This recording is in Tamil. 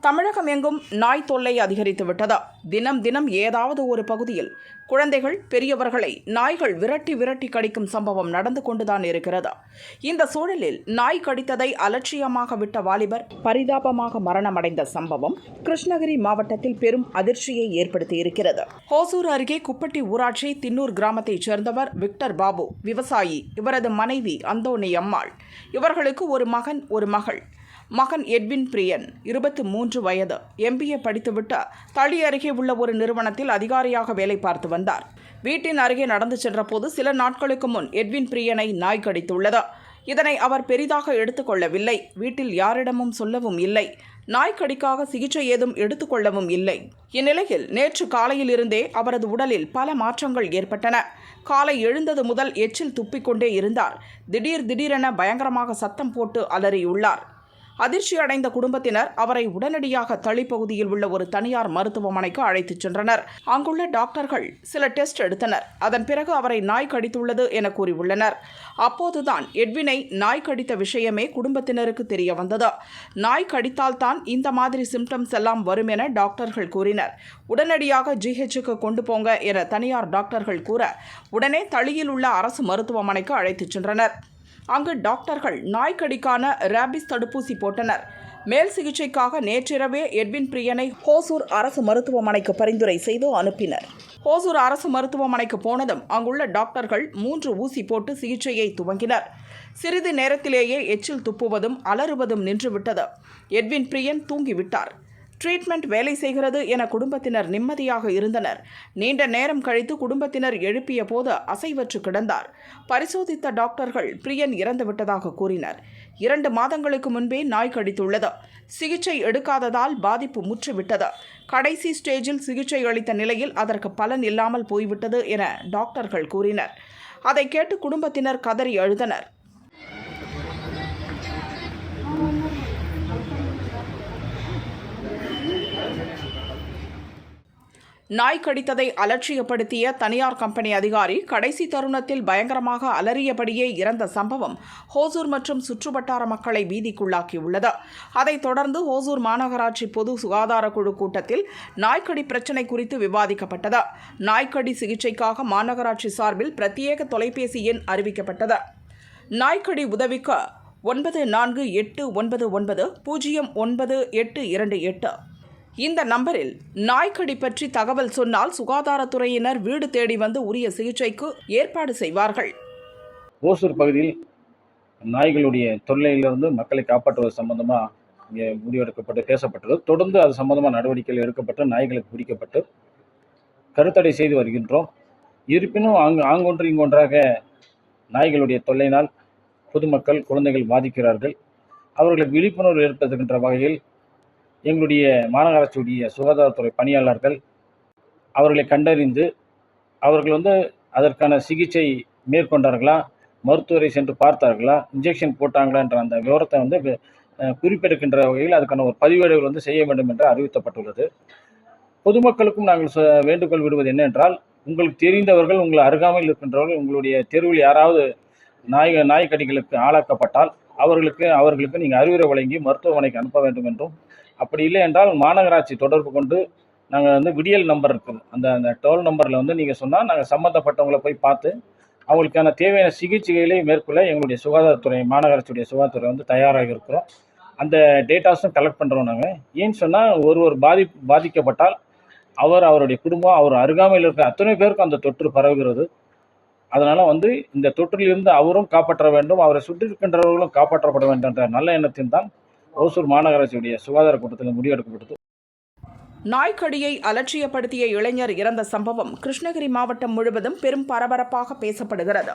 தமிழகம் எங்கும் நாய் தொல்லை அதிகரித்து விட்டதா. தினம் தினம் ஏதாவது ஒரு பகுதியில் குழந்தைகள் பெரியவர்களை நாய்கள் விரட்டி விரட்டி கடிக்கும் சம்பவம் நடந்து கொண்டுதான் இருக்கிறது. இந்த சூழலில் நாய் கடித்ததை அலட்சியமாக விட்ட வாலிபர் பரிதாபமாக மரணமடைந்த சம்பவம் கிருஷ்ணகிரி மாவட்டத்தில் பெரும் அதிர்ச்சியை ஏற்படுத்தியிருக்கிறது ஹோசூர் அருகே குப்பட்டி ஊராட்சி தின்னூர் கிராமத்தைச் சேர்ந்தவர் விக்டர் பாபு விவசாயி. இவரது மனைவி அந்தோணி அம்மாள். இவர்களுக்கு ஒரு மகன் ஒரு மகள். மகன் எட்வின் பிரியன் இருபத்தி மூன்று வயது. எம்பிஏ படித்துவிட்டு தளி அருகே உள்ள ஒரு நிறுவனத்தில் அதிகாரியாக வேலை பார்த்து வந்தார். வீட்டின் அருகே நடந்து சென்றபோது சில நாட்களுக்கு முன் எட்வின் பிரியனை நாய் கடித்துள்ளது. இதனை அவர் பெரிதாக எடுத்துக்கொள்ளவில்லை. வீட்டில் யாரிடமும் சொல்லவும் இல்லை. நாய்க்கடிக்காக சிகிச்சை ஏதும் எடுத்துக்கொள்ளவும் இல்லை. இந்நிலையில் நேற்று காலையிலிருந்தே அவரது உடலில் பல மாற்றங்கள் ஏற்பட்டன. காலை எழுந்தது முதல் எச்சில் துப்பிக்கொண்டே இருந்தார். திடீர் திடீரென பயங்கரமாக சத்தம் போட்டு அலறியுள்ளார். அதிர்ச்சி அடைந்த குடும்பத்தினர் அவரை உடனடியாக தளிப்பகுதியில் உள்ள ஒரு தனியார் மருத்துவமனைக்கு அழைத்துச் சென்றனர். அங்குள்ள டாக்டர்கள் சில டெஸ்ட் எடுத்தனர். அதன் பிறகு அவரை நாய் கடித்துள்ளது என கூறியுள்ளனர். அப்போதுதான் எட்வினை நாய் கடித்த விஷயமே குடும்பத்தினருக்கு தெரிய வந்தது. நாய் கடித்தால்தான் இந்த மாதிரி சிம்டம்ஸ் எல்லாம் வரும் என டாக்டர்கள் கூறினர். உடனடியாக ஜிஹெச்சுக்கு கொண்டு போங்க என தனியார் டாக்டர்கள் கூற உடனே தளியில் உள்ள அரசு மருத்துவமனைக்கு அழைத்துச் சென்றனர். அங்கு டாக்டர்கள் நாய்க்கடிக்கான ரேபிஸ் தடுப்பூசி போட்டனர். மேல் சிகிச்சைக்காக நேற்றிரவே எட்வின் பிரியனை ஹோசூர் அரசு மருத்துவமனைக்கு பரிந்துரை செய்து அனுப்பினர். ஹோசூர் அரசு மருத்துவமனைக்கு போனதும் அங்குள்ள டாக்டர்கள் மூன்று ஊசி போட்டு சிகிச்சையை துவங்கினர். சிறிது நேரத்திலேயே எச்சில் துப்புவதும் அலறுவதும் நின்றுவிட்டது. எட்வின் பிரியன் தூங்கிவிட்டார். ட்ரீட்மெண்ட் வேலை செய்கிறது என குடும்பத்தினர் நிம்மதியாக இருந்தனர். நீண்ட நேரம் கழித்து குடும்பத்தினர் எழுப்பிய போது அசைவற்று கிடந்தார். பரிசோதித்த டாக்டர்கள் பிரியன் இறந்துவிட்டதாக கூறினர். இரண்டு மாதங்களுக்கு முன்பே நாய் கடித்துள்ளது. சிகிச்சை எடுக்காததால் பாதிப்பு முற்றுவிட்டது. கடைசி ஸ்டேஜில் சிகிச்சை அளித்த நிலையில் அதற்கு பலன் இல்லாமல் போய்விட்டது என டாக்டர்கள் கூறினர். அதை கேட்டு குடும்பத்தினர் கதறி அழுதனர். நாய் கடித்ததை அலட்சியப்படுத்திய தனியார் கம்பெனி அதிகாரி கடைசி தருணத்தில் பயங்கரமாக அலறியபடியே இறந்த சம்பவம் ஹோசூர் மற்றும் சுற்றுவட்டார மக்களை பீதிக்குள்ளாக்கியுள்ளது. அதைத் தொடர்ந்து ஹோசூர் மாநகராட்சி பொது சுகாதார குழு கூட்டத்தில் நாய்க்கடி பிரச்சினை குறித்து விவாதிக்கப்பட்டது. நாய்க்கடி சிகிச்சைக்காக மாநகராட்சி சார்பில் பிரத்யேக தொலைபேசி எண் அறிவிக்கப்பட்டது. நாய்க்கடி உதவிக்கு ஒன்பது நான்கு எட்டு ஒன்பது ஒன்பது பூஜ்ஜியம் ஒன்பது எட்டு இரண்டு எட்டு இந்த நம்பரில் நாய்க்கடி பற்றி தகவல் சொன்னால் சுகாதாரத்துறையினர் வீடு தேடி வந்து உரிய சிகிச்சைக்கு ஏற்பாடு செய்வார்கள். ஓசூர் பகுதியில் நாய்களுடைய தொல்லையிலிருந்து மக்களை காப்பாற்றுவது சம்பந்தமாக இங்கே முடிவெடுக்கப்பட்டு பேசப்பட்டது. தொடர்ந்து அது சம்பந்தமாக நடவடிக்கைகள் எடுக்கப்பட்டு நாய்களுக்கு பிடிக்கப்பட்டு கருத்தடை செய்து வருகின்றோம். இருப்பினும் அங்கு ஆங்கொன்று இங்கொன்றாக நாய்களுடைய தொல்லையினால் பொதுமக்கள் குழந்தைகள் பாதிக்கிறார்கள். அவர்களுக்கு விழிப்புணர்வு ஏற்படுத்துகின்ற வகையில் எங்களுடைய மாநகராட்சியுடைய சுகாதாரத்துறை பணியாளர்கள் அவர்களை கண்டறிந்து அவர்கள் வந்து அதற்கான சிகிச்சை மேற்கொண்டார்களா? மருத்துவரை சென்று பார்த்தார்களா? இன்ஜெக்ஷன் போட்டாங்களான்ற அந்த விவரத்தை வந்து குறிப்பெடுக்கின்ற வகையில் அதுக்கான ஒரு பதிவேடுகள் வந்து செய்ய வேண்டும் என்று அறிவிக்கப்பட்டுள்ளது பொதுமக்களுக்கும் நாங்கள் வேண்டுகோள் விடுவது என்னென்றால் உங்களுக்கு தெரிந்தவர்கள் உங்கள் அருகாமையில் இருக்கின்றவர்கள் உங்களுடைய தெருவில் யாராவது நாய் நாய்க்கடிகளுக்கு ஆளாக்கப்பட்டால் அவர்களுக்கு அவர்களுக்கு நீங்கள் அறிவுரை வழங்கி மருத்துவமனைக்கு அனுப்ப வேண்டும் என்றும் அப்படி இல்லை என்றால் மாநகராட்சி தொடர்பு கொண்டு நாங்கள் வந்து விடியல் நம்பர் இருக்குது அந்த அந்த டோல் நம்பரில் வந்து நீங்கள் சொன்னால் நாங்கள் சம்மந்தப்பட்டவங்களை போய் பார்த்து அவங்களுக்கான தேவையான சிகிச்சைகளை மேற்கொள்ள எங்களுடைய சுகாதாரத்துறை மாநகராட்சியுடைய சுகாதாரத்துறை வந்து தயாராக இருக்கிறோம். அந்த டேட்டாஸும் கலெக்ட் பண்ணுறோம் நாங்கள் ஏன்னு சொன்னால் ஒரு ஒரு பாதி பாதிக்கப்பட்டால் அவர் அவருடைய குடும்பம் அவர் அருகாமையில் இருக்கிற அத்தனை பேருக்கும் அந்த தொற்று பரவுகிறது. அதனால் வந்து இந்த தொற்றிலிருந்து அவரும் காப்பாற்ற வேண்டும் அவரை சுற்றி இருக்கின்றவர்களும் காப்பாற்றப்பட வேண்டும் என்ற நல்ல எண்ணத்தின் தான் ஓசூர் மாநகராட்சியுடைய சுகாதார கூட்டத்தில் முடிவெடுக்கப்பட்டது. நாய்க்கடியை அலட்சியப்படுத்திய இளைஞர் இறந்த சம்பவம் கிருஷ்ணகிரி மாவட்டம் முழுவதும் பெரும் பரபரப்பாக பேசப்படுகிறது.